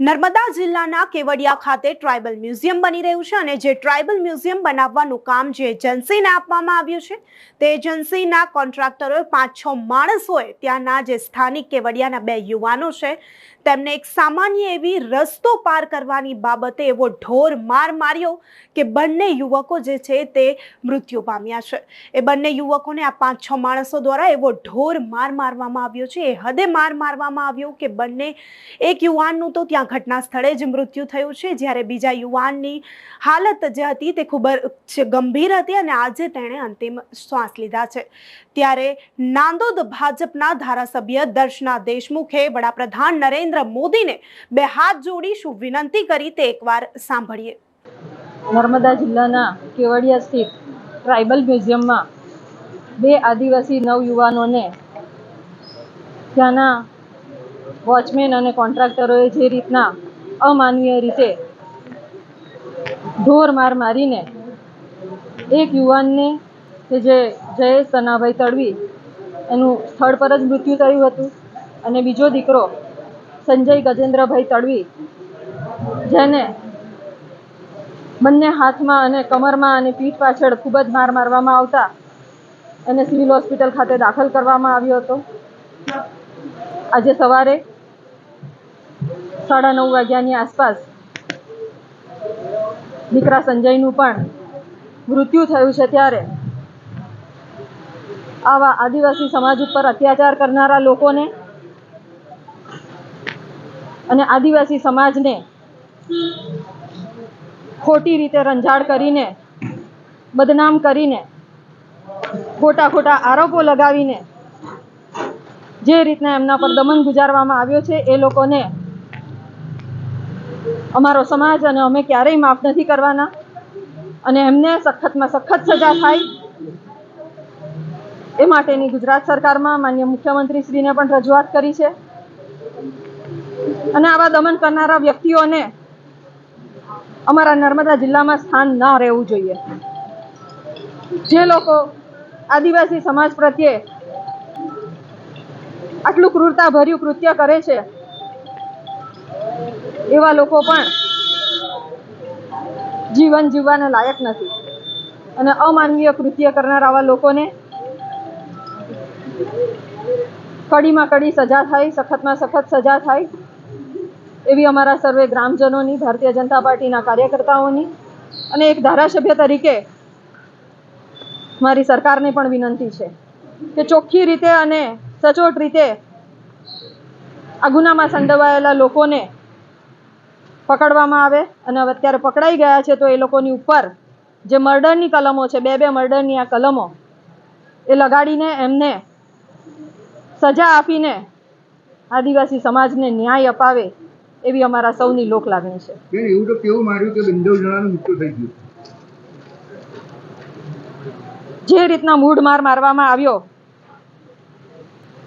નર્મદા જિલ્લાના કેવડિયા ખાતે tribal museum બની રહ્યું છે અને જે ટ્રાઇબલ મ્યુઝિયમ બનાવવાનું કામ જે એજન્સીને આપવામાં આવ્યું છે, તે એજન્સીના કોન્ટ્રાક્ટરોએ પાંચ છ માણસોએ ત્યાંના જે સ્થાનિક કેવડિયાના બે યુવાનો છે, તેમને એક સામાન્ય એવી રસ્તો પાર કરવાની બાબતે એવો ઢોર માર માર્યો કે બંને યુવકો જે છે તે મૃત્યુ પામ્યા છે. એ બંને યુવકોને આ પાંચ છ માણસો દ્વારા એવો ઢોર માર મારવામાં આવ્યો છે, એ હદે માર મારવામાં આવ્યો કે બંને એક યુવાનનું તો ત્યાં ઘટના સ્થળે જ મૃત્યુ થયું છે, જ્યારે બીજા યુવાનની હાલત જે હતી તે ખૂબ જ ગંભીર હતી અને આજે તેણે અંતિમ શ્વાસ લીધા છે. ત્યારે નાંદોદ ભાજપના ધારાસભ્ય દર્શના દેશમુખે વડાપ્રધાન નરેન્દ્ર મોદીને બે હાથ જોડી શું વિનંતી કરી તે એકવાર સાંભળીએ. નર્મદા જિલ્લાના કેવડિયા સ્થિત ટ્રાઇબલ મ્યુઝિયમમાં બે આદિવાસી નવયુવાનોને ત્યાંના વોચમેન અને કોન્ટ્રાક્ટરોએ જે રીતના અમાનવીય રીતે ઢોર માર મારીને એક યુવાનને કે જે જયેશ સનાભાઈ તડવી એનું સ્થળ પર જ મૃત્યુ થયું હતું અને બીજો દીકરો સંજય ગજેન્દ્રભાઈ તડવી, જેને બંને હાથમાં અને કમરમાં અને પીઠ પાછળ ખૂબ જ માર મારવામાં આવતા એને સિવિલ હોસ્પિટલ ખાતે દાખલ કરવામાં આવ્યો હતો. આજે સવારે સાડા નવ વાગ્યાની આસપાસ દીકરા સંજયનું પણ મૃત્યુ થયું છે ત્યારે આવા આદિવાસી સમાજ ઉપર અત્યાચાર કરનારા લોકોને અને આદિવાસી સમાજને ખોટી રીતે રંજાડ કરીને, બદનામ કરીને, ખોટા ખોટા આરોપો લગાવીને જે રીતના એમના પર દમન ગુજારવામાં આવ્યો છે, એ લોકોને અમારો સમાજ અને અમે ક્યારેય માફ નથી કરવાના. અને એમને સખતમાં સખત સજા થાય. એ માટેની ગુજરાત સરકારમાં માન્ય મુખ્યમંત્રીશ્રીને પણ રજૂઆત કરી છે. અને આવા દમન કરનારા વ્યક્તિઓને અમારા નર્મદા જિલ્લામાં સ્થાન ન રહેવું જોઈએ. જે લોકો આદિવાસી સમાજ પ્રત્યે આટલું ક્રૂરતા ભર્યું કૃત્ય કરે છે. એવા લોકો પણ જીવન જીવવાને લાયક નથી. અને અમાનવીય કૃત્ય કરનાર આવા લોકોને કડીમાં કડી સજા થાય, સખતમાં સખત સજા થાય એવી અમારા સર્વે ગ્રામજનોની, ભારતીય જનતા પાર્ટીના કાર્યકર્તાઓની અને એક ધારાસભ્ય તરીકે મારી સરકારને પણ વિનંતી છે કે ચોખ્ખી રીતે અને સચોટ રીતે આ ગુનામાં સંડોવાયેલા લોકોને પકડવામાં આવે અને હવે અત્યારે પકડાઈ ગયા છે તો એ લોકોની ઉપર જે મર્ડરની કલમો છે બે બે મર્ડરની આ કલમો એ લગાડીને એમને સજા આપીને આદિવાસી સમાજને ન્યાય અપાવે એવી અમારા સૌની લોક લાગણી છે. બેન એવું તો કેવું માર્યું કે બિંદવ જણાનું મૃત્યુ થઈ ગયું? જે રીતના મૂઢ માર મારવામાં આવ્યો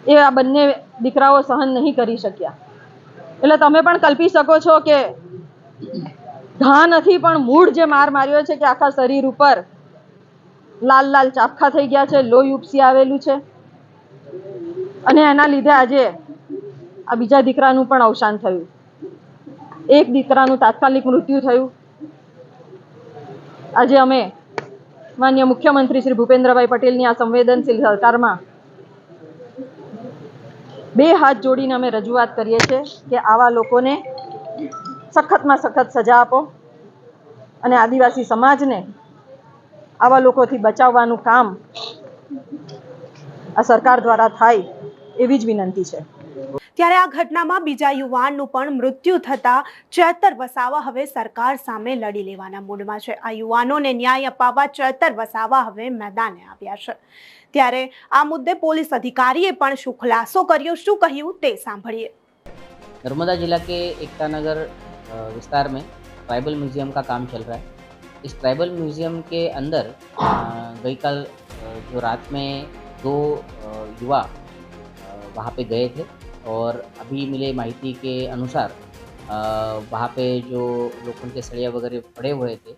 એ આ બંને દીકરાઓ સહન નહીં કરી શક્યા. એટલે તમે પણ કલ્પી શકો છો કે ઘા નથી, પણ મૂળ જે માર માર્યો છે કે આખા શરીર ઉપર લાલ લાલ ચાપખા થઈ ગયા છે, લોહી ઉપસી આવેલું છે. અને એના લીધે આજે આ બીજા દીકરાનું પણ અવસાન થયું. એક દીકરાનું તાત્કાલિક મૃત્યુ થયું. આજે અમે માન્ય મુખ્યમંત્રી શ્રી ભૂપેન્દ્રભાઈ પટેલની આ સંવેદનશીલ સરકારમાં બે હાથ જોડીને અમે રજૂઆત કરીએ છીએ કે આવા લોકોને સખતમાં સખત સજા આપો અને આદિવાસી સમાજને આવા લોકોથી બચાવવાનું કામ આ સરકાર દ્વારા થાય એવી જ વિનંતી છે. ત્યારે આ ઘટનામાં બીજા યુવાનનું પણ મૃત્યુ થતા ચેતર વસાવા હવે સરકાર સામે લડી લેવાના મૂડમાં છે. આ યુવાનોને ન્યાય અપાવવા ચેતર વસાવા હવે મેદાને આવ્યા છે. ત્યારે આ મુદ્દે પોલીસ અધિકારીએ પણ શું ખુલાસો કર્યો શું કહ્યું તે સાંભળીએ नर्मदा जिला के एकता नगर अ, विस्तार में ट्राइबल म्यूजियम का काम चल रहा है इस ट्राइबल म्यूजियम के अंदर अ, गई कल अ, जो रात में दो अ, युवा अ, वहाँ पे गए थे और अभी मिले माहिती के अनुसार अ, वहाँ पे जो लोखंड के सड़िया वगैरह पड़े हुए थे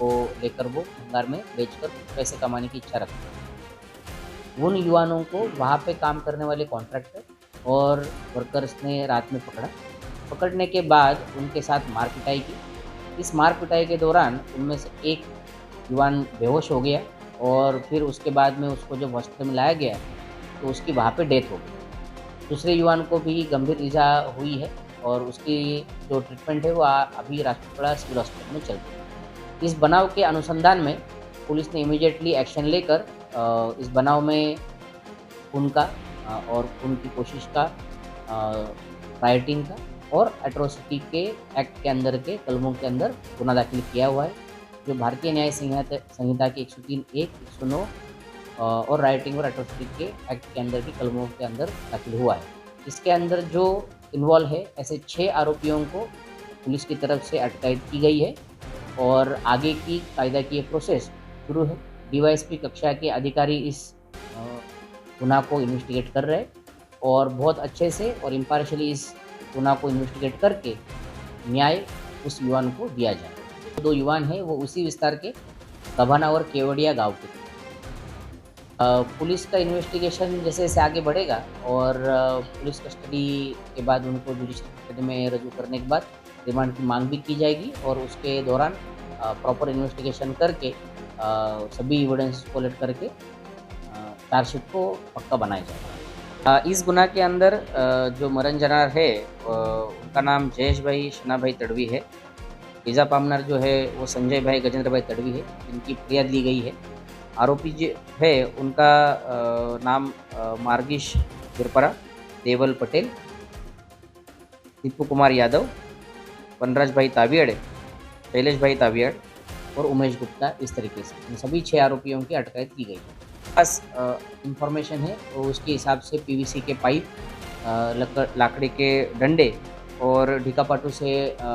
वो लेकर वो भंगार में बेचकर पैसे कमाने की इच्छा रखते हैं उन युवानों को वहाँ पे काम करने वाले कॉन्ट्रैक्टर और वर्कर्स ने रात में पकड़ा। पकड़ने के बाद उनके साथ मार पिटाई की। इस मार पिटाई के दौरान उनमें से एक युवान बेहोश हो गया और फिर उसके बाद में उसको जब हॉस्पिटल में लाया गया तो उसकी वहाँ पे डेथ हो गई। दूसरे युवान को भी गंभीर ईजा हुई है और उसकी जो ट्रीटमेंट है वो अभी राष्ट्रपड़ा सिविल हॉस्पिटल में चल रही है। इस बनाव के अनुसंधान में पुलिस ने इमीडिएटली एक्शन लेकर इस बनाव में उनका और उनकी कोशिश का राइटिंग का और एट्रोसिटी के एक्ट के अंदर के कलमों के अंदर गुना दाखिल किया हुआ है, जो भारतीय न्याय संहिता के एक सौ तीन, एक एक सौ नौ और राइटिंग और एट्रोसिटी के एक्ट के अंदर की कलमों के अंदर दाखिल हुआ है। इसके अंदर जो इन्वॉल्व है, ऐसे छः आरोपियों को पुलिस की तरफ़ से अटकायत की गई है और आगे की कायदा की प्रोसेस शुरू है। डीवाईएसपी कक्षा के अधिकारी इस गुनाह को इन्वेस्टिगेट कर रहे और बहुत अच्छे से और इम्पार्शली इस गुनाह को इन्वेस्टिगेट करके न्याय उस युवान को दिया जाए दो युवान हैं, वो उसी विस्तार के कभाना और केवड़िया गाँव के। पुलिस का इन्वेस्टिगेशन जैसे जैसे आगे बढ़ेगा और पुलिस कस्टडी के बाद उनको जुडिशल कस्टडी में रजू करने के बाद रिमांड की मांग भी की जाएगी और उसके दौरान प्रॉपर इन्वेस्टिगेशन करके सभी एविडेंस कोलेक्ट करके चार्जशीट को पक्का बनाया जाएगा इस गुना के अंदर जो मरण जनार है उनका नाम जयेश भाई, शना भाई तड़वी है। ईजा पामनार जो है, वो संजय भाई, गजेंद्र भाई तड़वी है, जिनकी फरियाद ली गई है। आरोपी जो है, उनका नाम मार्गिश तिरपरा देवल पटेल, दीपू कुमार यादव, वनराज भाई तावियड़ शैलेश भाई तावियड़ और उमेश गुप्ता इस तरीके से। इन सभी छः आरोपियों की अटकायत की गई। है पास इंफॉर्मेशन है और उसके हिसाब से पीवीसी के पाइप लकड़ लाकड़ी के डंडे और ढिकापाटू से अ,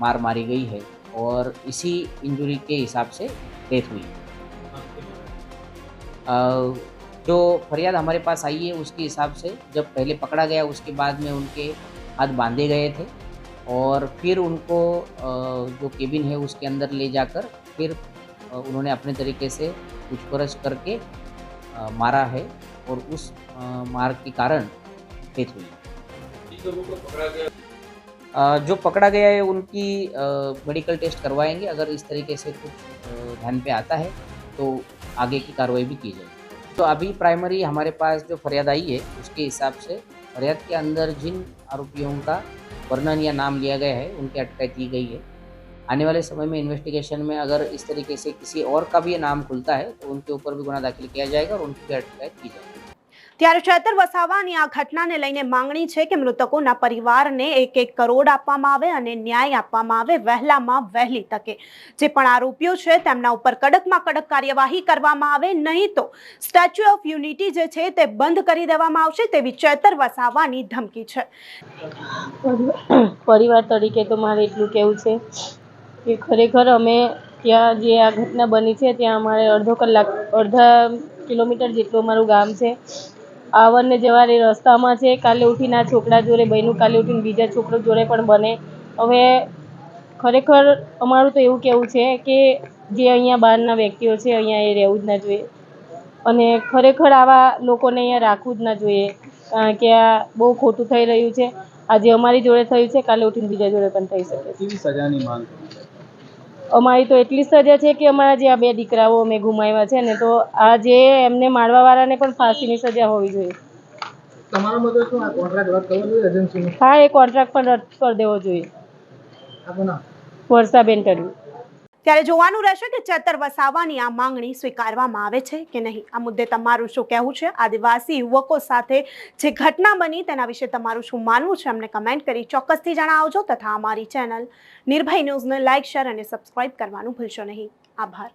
मार मारी गई है और इसी इंजरी के हिसाब से डेथ हुई। जो फरियाद हमारे पास आई है उसके हिसाब से जब पहले पकड़ा गया उसके बाद में उनके हाथ बांधे गए थे। और फिर उनको जो केबिन है उसके अंदर ले जाकर फिर उन्होंने अपने तरीके से पूछपरछ करके मारा है और उस मार के कारण डेथ हुई जो पकड़ा गया है उनकी मेडिकल टेस्ट करवाएँगे। अगर इस तरीके से कुछ ध्यान पे आता है तो आगे की कार्रवाई भी की जाएगी। तो अभी प्राइमरी हमारे पास जो फरियाद आई है, उसके हिसाब से फरियाद के अंदर जिन आरोपियों का वर्णन या नाम लिया गया है, उनकी अटकायत की गई है। आने वाले समय में इन्वेस्टिगेशन में अगर इस तरीके से किसी और का भी नाम खुलता है तो उनके ऊपर भी गुना दाखिल किया जाएगा और उनकी भी अटकायत की जाएगी। ત્યારે ચેતર વસાવાની આ ઘટનાને લઈને માંગણી છે કે મૃતકોના પરિવારને એક એક કરોડ આપવામાં આવે અને ન્યાય આપવામાં આવે, વહેલામાં વહેલી તકે. જે પણ આરોપીઓ છે, તેમના ઉપર કડકમાં કડક કાર્યવાહી કરવામાં આવે, નહીં તો સ્ટેચ્યુ ઓફ યુનિટી જે છે, તે બંધ કરી દેવામાં આવશે તેવી ચેતર વસાવાની ધમકી છે. પરિવાર તરીકે તો મારે એટલું કહેવું છે કે ખરેખર અમે ત્યાં જે આ ઘટના બની છે, ત્યાં અમારે અડધો કલાક, અડધા કિલોમીટર જેટલું અમારું ગામ છે. આવવાને જવાને રસ્તામાં છે. કાલે ઉઠીને આ છોકરા જોડે બન્યું કાલે ઉઠીને બીજા છોકરો જોડે પણ બને. હવે ખરેખર અમારું તો એવું કહેવું છે કે જે અહીંયા બહારના વ્યક્તિઓ છે, અહીંયા એ રહેવું જ ના જોઈએ. અને ખરેખર આવા લોકોને અહીંયા રાખવું જ ના જોઈએ. કારણ કે આ બહુ ખોટું થઈ રહ્યું છે. આજે અમારી જોડે થયું છે, કાલે ઉઠીને બીજા જોડે પણ થઈ શકે સજાની માંગ? અમારી તો એટલી સજા છે કે અમારા જે આ બે દીકરાઓ અમે ગુમાવ્યા છે ને તો આ જે એમને મારવાવાળાને પણ ફાંસીની સજા હોવી જોઈએ. હા એ કોન્ટ્રાક્ટ પણ રદ કરી દેવો જોઈએ. વર્ષાબેન ટરવી ત્યારે જોવાનું રહેશે કે ચેતર વસાવાની આ માંગણી સ્વીકારવામાં આવે છે કે નહીં. આ મુદ્દે તમારું શું કહેવું છે? આદિવાસી યુવકો સાથે જે ઘટના બની તેના વિશે તમારું શું માનવું છે? અમને કમેન્ટ કરી ચોક્કસથી જણાવજો તથા અમારી ચેનલ નિર્ભય ન્યૂઝને લાઇક, શેર અને સબસ્ક્રાઇબ કરવાનું ભૂલશો નહીં. આભાર.